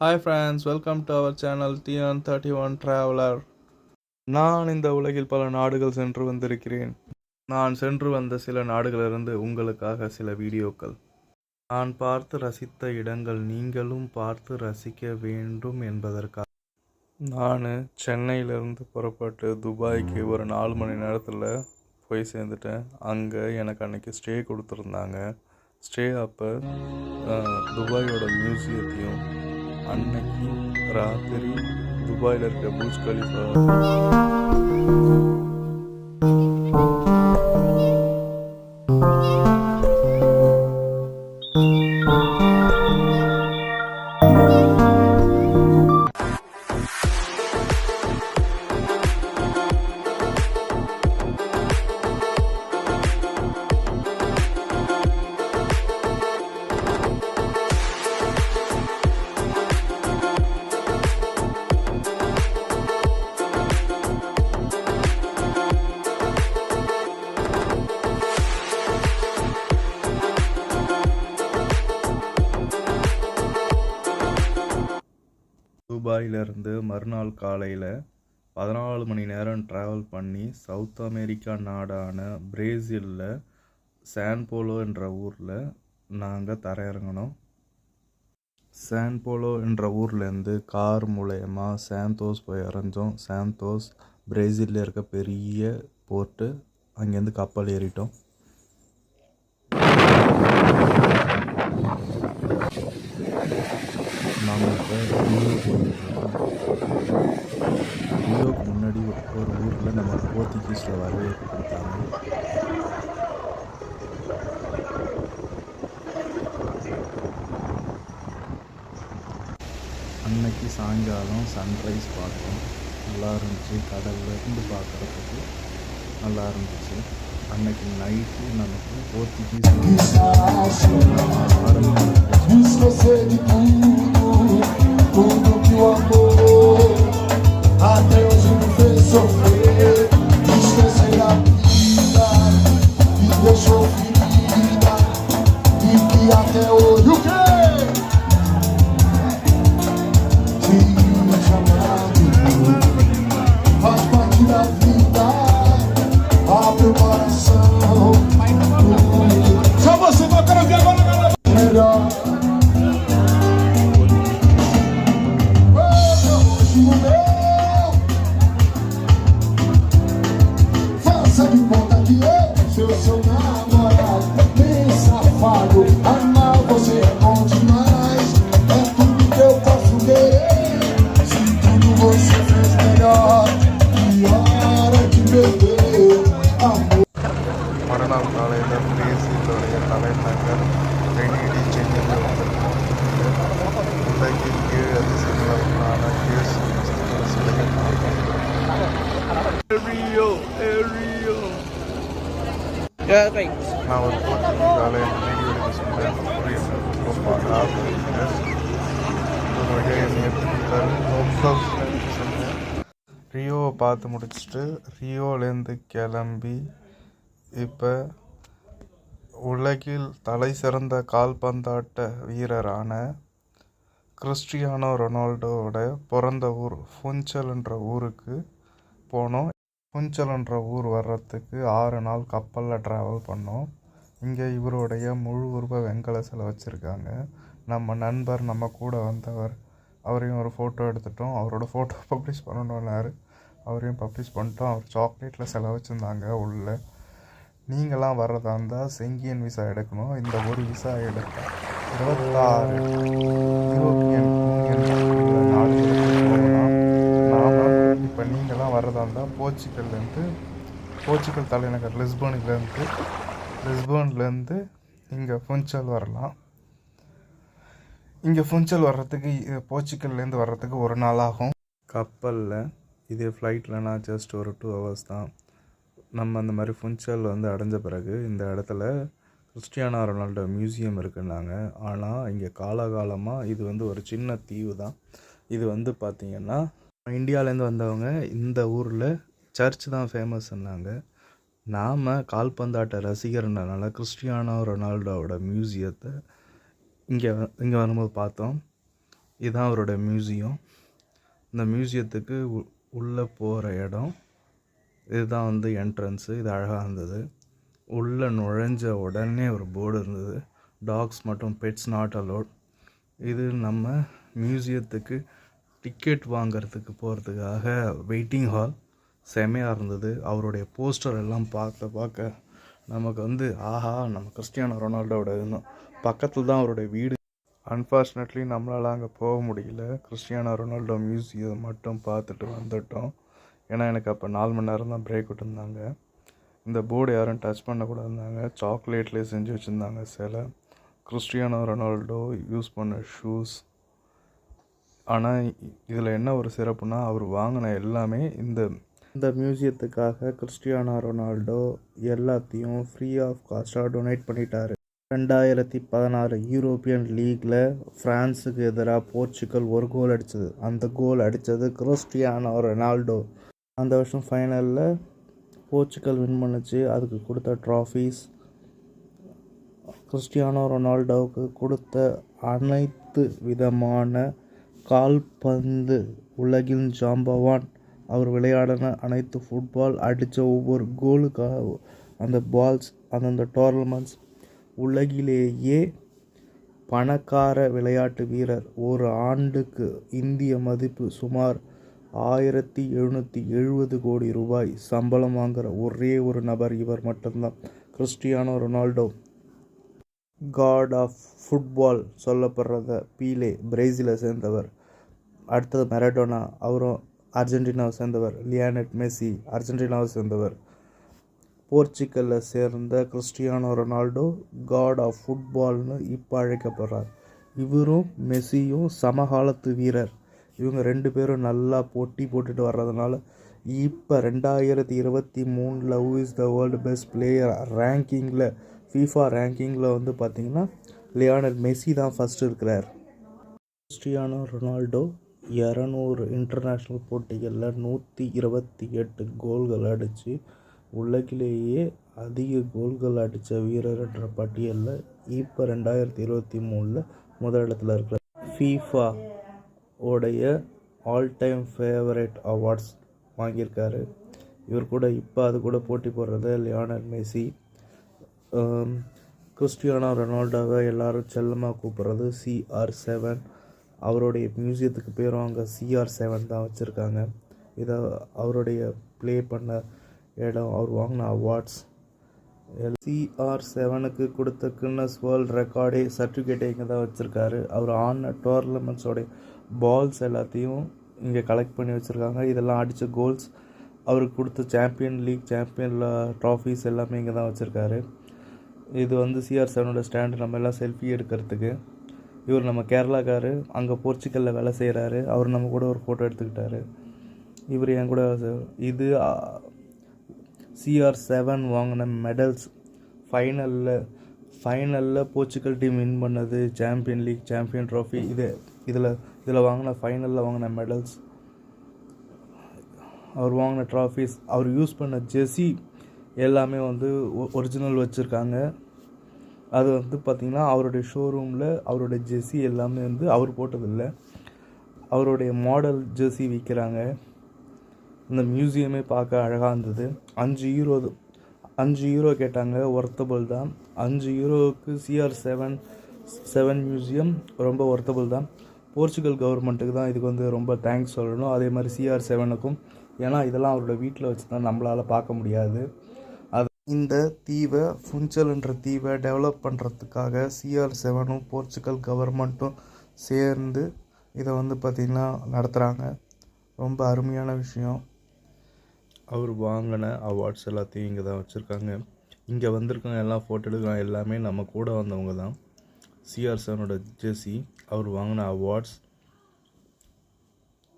Hi friends welcome to our channel TN thirty one traveller நான் இந்த உலகில் பல நாடுகள் சென்று வந்திருக்கிறேன். நான் சென்று வந்த சில நாடுகளிலிருந்து உங்களுக்காக சில வீடியோக்கள். நான் பார்த்து ரசித்த இடங்கள் நீங்களும் பார்த்து ரசிக்க வேண்டும் என்பதற்காக. நான் சென்னையிலிருந்து புறப்பட்டு துபாய்க்கு ஒரு நாலு மணி நேரத்தில் போய் சேர்ந்துட்டேன். அங்கே எனக்கு அன்னைக்கு ஸ்டே கொடுத்துருந்தாங்க. ஸ்டே அப்போ துபாயோட மியூசியத்தையும் அன்னைக்கு ராத்திரி துபாயில் இருக்க பூஜ் கலிஃபா துபாயிலிருந்து மறுநாள் காலையில் பதினாலு மணி நேரம் ட்ராவல் பண்ணி சவுத் அமெரிக்கா நாடான பிரேசிலில் சான்போலோ என்ற ஊரில் நாங்கள் தரையிறங்கினோம் சான்போலோ என்ற ஊர்லேருந்து கார் மூலயமா சாந்தோஸ் போய் இறஞ்சோம். சாந்தோஸ் பிரேசிலில் இருக்க பெரிய போர்ட்டு அங்கேருந்து கப்பல் ஏறிட்டோம். நாங்கள் இப்போ முன்னாடி ஒரு ஊரில் நம்ம போர்த்துகீஸில் வரவேற்பு கொடுத்தாங்க. அன்னைக்கு சாயங்காலம் சன்ரைஸ் பார்த்தோம். நல்லா இருந்துச்சு. கடலில் இருந்து பார்க்குறதுக்கு நல்லா இருந்துச்சு. அன்னைக்கு நைட்டு நமக்கு போர்த்துகீஸ் ஆரம்பிச்சு you. நான் ஒரு போர்ச்சுகீஸ் ஆலயம் வீடியோ எடுக்க சொன்னேன் புரியல ரொம்ப அழகாக இருக்கு ஒரு வழியாக என்னை எடுத்துக்கிட்டாரு ரொம்ப ரியோவை பார்த்து முடிச்சுட்டு ரியோலேருந்து கிளம்பி இப்போ உலகில் தலை சிறந்த கால்பந்தாட்ட வீரரான கிறிஸ்டியானோ ரொனால்டோவோட பிறந்த ஊர் ஃபுஞ்சல்ன்ற ஊருக்கு போனோம் ஃபுன்சல் ஊர் வர்றதுக்கு ஆறு நாள் கப்பலில் ட்ராவல் பண்ணோம். இங்கே இவருடைய முழு உருவ வெங்கல சிலை வச்சுருக்காங்க. நம்ம நண்பர் நம்ம கூட வந்தவர் அவரையும் ஒரு ஃபோட்டோ எடுத்துட்டோம். அவரோட ஃபோட்டோ பப்ளிஷ் பண்ணணும்னாரு அவரையும் பப்ளிஷ் பண்ணிட்டோம். அவர் சாக்லேட்டில் செலவு வச்சுருந்தாங்க உள்ள. நீங்களாம் வர்றதா இருந்தால் செங்கியன் விசா எடுக்கணும். இந்த ஒரு விசா எடுக்க இருபத்தாறு. இருபத்தி நீங்களாம் வர்றதா இருந்தால் போர்ச்சுகல்லேருந்து போர்ச்சுகல் தலைநகர் லிஸ்போனிலேருந்து லிஸ்போன்லேருந்து இங்கே ஃபுன்சல் வரலாம். இங்கே ஃபுன்சல் வர்றதுக்கு இ- போர்ச்சுகல்லேருந்து வர்றதுக்கு ஒரு நாள் ஆகும். கப்பலில் இதே ஃப்ளைட்லனா ஜஸ்ட் ஒரு டூ ஹவர்ஸ் தான். நம்ம அந்த மாதிரி ஃபுன்சல் வந்து அடைஞ்ச பிறகு இந்த இடத்துல கிறிஸ்டியானா ரொனால்டோ மியூசியம் இருக்குன்னாங்க. ஆனால் இங்கே காலகாலமாக இது வந்து ஒரு சின்ன தீவு தான் இது வந்து பார்த்திங்கன்னா இந்தியாவிலேருந்து வந்தவங்க இந்த ஊரில் சர்ச் தான் ஃபேமஸ்ன்னாங்க நாம் கால்பந்தாட்ட ரசிகர்னால கிறிஸ்டியானோ ரொனால்டோவோட மியூசியத்தை இங்கே இங்கே வரும்போது பார்த்தோம். இதுதான் அவரோட மியூசியம் இந்த மியூசியத்துக்கு உ- உள்ளே போகிற இடம் இதுதான் வந்து என்ட்ரன்ஸு இது அழகாக இருந்தது. உள்ளே நுழைஞ்ச உடனே ஒரு போர்டு இருந்தது. டாக்ஸ் மற்றும் பெட்ஸ் நாட் அலோட் இது நம்ம மியூசியத்துக்கு டிக்கெட் வாங்குறதுக்கு போகிறதுக்காக வெயிட்டிங் ஹால் செமையாக இருந்தது. அவருடைய போஸ்டர் எல்லாம் பார்க்க பார்க்க நமக்கு வந்து ஆஹா நம்ம கிறிஸ்டியானோ ரொனால்டோட இருந்தோம் பக்கத்தில் தான் அவருடைய வீடு. அன்ஃபார்ச்சுனேட்லி நம்மளால் அங்கே போக முடியல. கிறிஸ்டியானோ ரொனால்டோ மியூசியம் மட்டும் பார்த்துட்டு வந்துட்டோம். ஏன்னா எனக்கு அப்போ நாலு மணி நேரம் தான் பிரேக் விட்டுருந்தாங்க. இந்த போர்டு யாரும் டச் பண்ணக்கூடாதுந்தாங்க சாக்லேட்லேயே செஞ்சு வச்சுருந்தாங்க சில. கிறிஸ்டியானோ ரொனால்டோ யூஸ் பண்ண ஷூஸ் ஆனால் இதில் என்ன ஒரு சிறப்புனா அவர் வாங்கின எல்லாமே இந்த இந்த மியூசியத்துக்காக கிறிஸ்டியானோ ரொனால்டோ எல்லாத்தையும் ஃப்ரீ ஆஃப் காஸ்ட்டாக டொனேட் பண்ணிட்டார். ரெண்டாயிரத்தி பதினாறு யூரோப்பியன் லீக்கில் ஃப்ரான்ஸுக்கு எதிராக போர்ச்சுகல் ஒரு கோல் அடித்தது அந்த கோல் அடித்தது கிறிஸ்டியானோ ரொனால்டோ. அந்த வருஷம் ஃபைனலில் போர்ச்சுகல் வின் பண்ணுச்சு. அதுக்கு கொடுத்த ட்ராஃபீஸ் கிறிஸ்டியானோ ரொனால்டோவுக்கு கொடுத்த அனைத்து விதமான கால்பந்து உலகின் ஜாம்பவான். அவர் விளையாடின அனைத்து ஃபுட்பால் அடித்த ஒவ்வொரு கோலுக்காக அந்த பால்ஸ் அந்தந்த டோர்னமெண்ட்ஸ் உலகிலேயே பணக்கார விளையாட்டு வீரர். ஒரு ஆண்டுக்கு இந்திய மதிப்பு சுமார் ஆயிரத்தி எழுநூற்றி எழுபது கோடி ரூபாய். சம்பளம் வாங்குற ஒரே ஒரு நபர் இவர் மட்டும்தான். Cristiano Ronaldo. God of football சொல்லப்படுறத Pele பிரேசிலை சேர்ந்தவர். அடுத்தது மெரடோனா அவரும் அர்ஜென்டினாவை சேர்ந்தவர். லியானட் மெஸ்ஸி அர்ஜென்டினாவை சேர்ந்தவர். போர்ச்சுக்கலில் சேர்ந்த கிறிஸ்டியானோ ரொனால்டோ காட் ஆஃப் ஃபுட்பால்னு இப்போ அழைக்கப்படுறார். இவரும் மெஸ்ஸியும் சமகாலத்து வீரர். இவங்க ரெண்டு பேரும் நல்லா போட்டி போட்டுட்டு வர்றதுனால இப்போ ரெண்டாயிரத்தி இருபத்தி மூணில் who is the world best player ரேங்கிங்கில் FIFA ரேங்கிங்கில் வந்து பார்த்திங்கன்னா லியானட் மெஸ்ஸி தான் ஃபஸ்ட்டு இருக்கிறார். கிறிஸ்டியானோ ரொனால்டோ இரநூறு இன்டர்நேஷ்னல் போட்டிகளில் நூற்றி இருபத்தி எட்டு கோல்கள் அடித்து உலகிலேயே அதிக கோல்கள் அடித்த வீரர் என்ற பட்டியலில் இப்போ ரெண்டாயிரத்தி இருபத்தி மூணில் முதலிடத்தில் இருக்கிறார். ஃபீஃபா உடைய ஆல் டைம் ஃபேவரட் அவார்ட்ஸ் வாங்கியிருக்காரு. இவர் கூட இப்போ அது கூட போட்டி போடுறது லியானல் மெஸ்ஸி. கிறிஸ்டியானோ ரொனால்டோவை எல்லாரும் செல்லமாக கூப்பிட்றது சிஆர் செவன் அவருடைய மியூசியத்துக்கு பேரும் அங்கே சிஆர் செவன் தான் வச்சுருக்காங்க. இதை அவருடைய ப்ளே பண்ண இடம் அவர் வாங்கின அவார்ட்ஸ் சிஆர் செவனுக்கு கொடுத்த கின்னஸ் வேர்ல்ட் ரெக்கார்டே சர்டிஃபிகேட்டே இங்கே தான் வச்சுருக்காரு. அவர் ஆன டோர்னமெண்ட்ஸோடைய பால்ஸ் எல்லாத்தையும் இங்கே கலெக்ட் பண்ணி வச்சுருக்காங்க. இதெல்லாம் அடித்த கோல்ஸ் அவருக்கு கொடுத்த சாம்பியன் லீக் சாம்பியனில் ட்ராஃபீஸ் எல்லாமே இங்கே தான் வச்சுருக்காரு. இது வந்து சிஆர் செவனோட ஸ்டாண்டு நம்ம எல்லாம் செல்ஃபி எடுக்கிறதுக்கு. இவர் நம்ம கேரளாக்காரு அங்கே போர்ச்சுக்கலில் வேலை செய்கிறாரு அவர் நம்ம கூட ஒரு ஃபோட்டோ எடுத்துக்கிட்டாரு. இவர் என் கூட இது சிஆர் செவன் வாங்கின மெடல்ஸ் ஃபைனலில் ஃபைனலில் போர்ச்சுக்கல் டீம் வின் பண்ணது சாம்பியன் லீக் சாம்பியன் ட்ராஃபி இது இதில் இதில் வாங்கின ஃபைனலில் வாங்கின மெடல்ஸ் அவர் வாங்கின ட்ராஃபிஸ் அவர் யூஸ் பண்ண ஜெர்சி எல்லாமே வந்து ஒரிஜினல் வச்சுருக்காங்க. அது வந்து பார்த்திங்கன்னா அவருடைய ஷோரூமில் அவருடைய ஜெர்சி எல்லாமே வந்து அவர் போட்டதில்லை. அவருடைய மாடல் ஜெர்சி விற்கிறாங்க இந்த மியூசியமே பார்க்க அழகாக இருந்தது. அஞ்சு யூரோ அஞ்சு யூரோ கேட்டாங்க. ஒர்த்தபிள் தான். அஞ்சு யூரோவுக்கு சிஆர் செவன் செவன் மியூசியம் ரொம்ப ஒர்த்தபிள் தான். போர்ச்சுகல் கவர்மெண்ட்டுக்கு தான் இதுக்கு வந்து ரொம்ப தேங்க்ஸ் சொல்லணும். அதே மாதிரி சிஆர் செவனுக்கும் ஏன்னா இதெல்லாம் அவரோட வீட்டில் வச்சு தான் நம்மளால் பார்க்க முடியாது. இந்த தீவை ஃபுஞ்சல்ன்ற தீவை டெவலப் பண்ணுறதுக்காக சிஆர் செவனும் போர்ச்சுகல் கவர்மெண்ட்டும் சேர்ந்து இதை வந்து பார்த்திங்கன்னா நடத்துகிறாங்க ரொம்ப அருமையான விஷயம். அவர் வாங்கின அவார்ட்ஸ் எல்லாத்தையும் இங்கே தான் வச்சுருக்காங்க. இங்கே வந்திருக்காங்க எல்லாம் ஃபோட்டோ எடுக்கலாம் எல்லாமே நம்ம கூட வந்தவங்க தான். சிஆர் செவனோட ஜெர்சி அவர் வாங்கின அவார்ட்ஸ்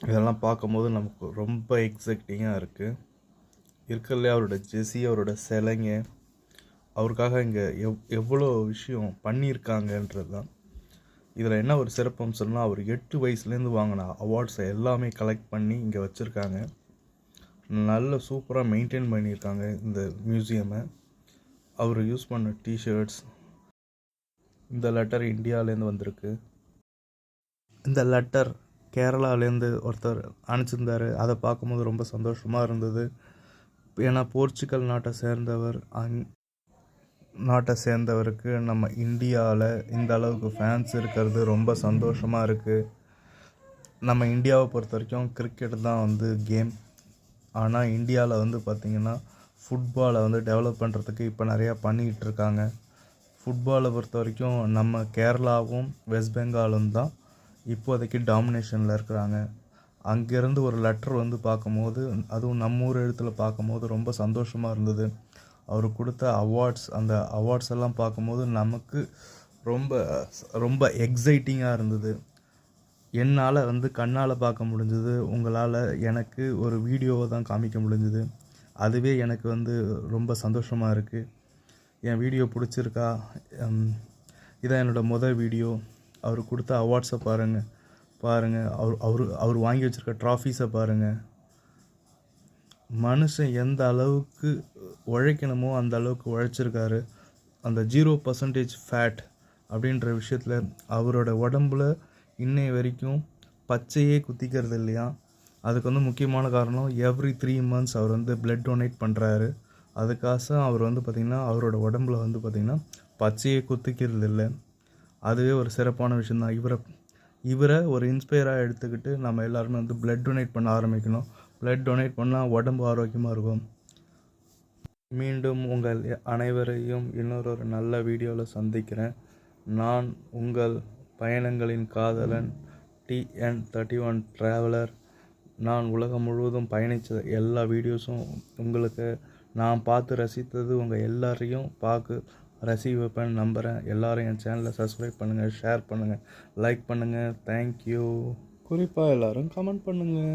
இதெல்லாம் பார்க்கும்போது நமக்கு ரொம்ப எக்ஸைட்டிங்காக இருக்குது இருக்கிறதுலே அவரோட ஜெர்சி அவரோட சிலைங்க அவருக்காக இங்கே எவ் எவ்வளோ விஷயம் பண்ணியிருக்காங்கன்றது தான் இதில் என்ன ஒரு சிறப்பம்சம்னா அவர் எட்டு வயசுலேருந்து வாங்கின அவார்ட்ஸை எல்லாமே கலெக்ட் பண்ணி இங்கே வச்சுருக்காங்க. நல்ல சூப்பராக மெயின்டைன் பண்ணியிருக்காங்க இந்த மியூசியமை அவர் யூஸ் பண்ண டிஷர்ட்ஸ் இந்த லெட்டர் இந்தியாவிலேருந்து வந்திருக்கு. இந்த லெட்டர் கேரளாலேருந்து ஒருத்தர் அனுப்பிச்சிருந்தார். அதை பார்க்கும்போது ரொம்ப சந்தோஷமாக இருந்தது. ஏன்னா போர்ச்சுகல் நாட்டை சேர்ந்தவர் அங் நாட்டை சேர்ந்தவருக்கு நம்ம இந்தியாவில் இந்த அளவுக்கு ஃபேன்ஸ் இருக்கிறது ரொம்ப சந்தோஷமாக இருக்குது நம்ம இந்தியாவை பொறுத்த வரைக்கும் கிரிக்கெட் தான் வந்து கேம் ஆனால் இந்தியாவில் வந்து பார்த்திங்கன்னா ஃபுட்பாலை வந்து டெவலப் பண்ணுறதுக்கு இப்போ நிறையா பண்ணிக்கிட்டு இருக்காங்க. ஃபுட்பாலை பொறுத்த வரைக்கும் நம்ம கேரளாவும் வெஸ்ட் பெங்காலும் தான் இப்போதைக்கு டாமினேஷனில் இருக்கிறாங்க. அங்கேருந்து ஒரு லெட்டர் வந்து பார்க்கும்போது அதுவும் நம்ம ஊர் எழுத்தில் பார்க்கும்போது ரொம்ப சந்தோஷமாக இருந்தது. அவர் கொடுத்த அவார்ட்ஸ் அந்த அவார்ட்ஸ் எல்லாம் பார்க்கும்போது நமக்கு ரொம்ப ரொம்ப எக்ஸைட்டிங்காக இருந்தது. என்னால் வந்து கண்ணால் பார்க்க முடிஞ்சது. உங்களால் எனக்கு ஒரு வீடியோவை தான் காமிக்க முடிஞ்சது. அதுவே எனக்கு வந்து ரொம்ப சந்தோஷமாக இருக்குது என் வீடியோ பிடிச்சிருக்கா? இதான் என்னோடய முதல் வீடியோ அவர் கொடுத்த அவார்ட்ஸை பாருங்கள் பாருங்கள் அவர் அவர் அவர் வாங்கி வச்சுருக்க ட்ராஃபீஸை பாருங்கள் மனுஷன் எந்த அளவுக்கு உழைக்கணுமோ அந்த அளவுக்கு உழைச்சிருக்காரு. அந்த ஜீரோ பர்சன்டேஜ் ஃபேட் அப்படின்ற விஷயத்தில் அவரோட உடம்புல இன்னை வரைக்கும் பச்சையே குத்திக்கிறது இல்லையா? அதுக்கு வந்து முக்கியமான காரணம் எவ்ரி த்ரீ மந்த்ஸ் அவர் வந்து பிளட் டொனேட் பண்ணுறாரு அதுக்காக அவர் வந்து பார்த்திங்கன்னா அவரோட உடம்புல வந்து பார்த்திங்கன்னா பச்சையே குத்திக்கிறது இல்லை அதுவே ஒரு சிறப்பான விஷயந்தான் இவரை இவரை ஒரு இன்ஸ்பயராக எடுத்துக்கிட்டு நம்ம எல்லாருமே வந்து பிளட் டொனேட் பண்ண ஆரம்பிக்கணும். பிளட் டொனேட் பண்ணால் உடம்பு ஆரோக்கியமாக இருக்கும். மீண்டும் உங்கள் அனைவரையும் இன்னொரு ஒரு நல்ல வீடியோவில் சந்திக்கிறேன். நான் உங்கள் பயணங்களின் காதலன் டிஎன் தேர்ட்டி ஒன் ட்ராவலர் நான் உலகம் முழுவதும் பயணித்த எல்லா வீடியோஸும் உங்களுக்கு நான் பார்த்து ரசித்தது உங்கள் எல்லாரையும் பார்க்க ரசிக்க வைப்பேன் நம்புகிறேன் எல்லோரும் என் சேனலை சப்ஸ்கிரைப் பண்ணுங்கள் ஷேர் பண்ணுங்கள் லைக் பண்ணுங்கள் தேங்க்யூ குறிப்பாக எல்லோரும் கமெண்ட் பண்ணுங்கள்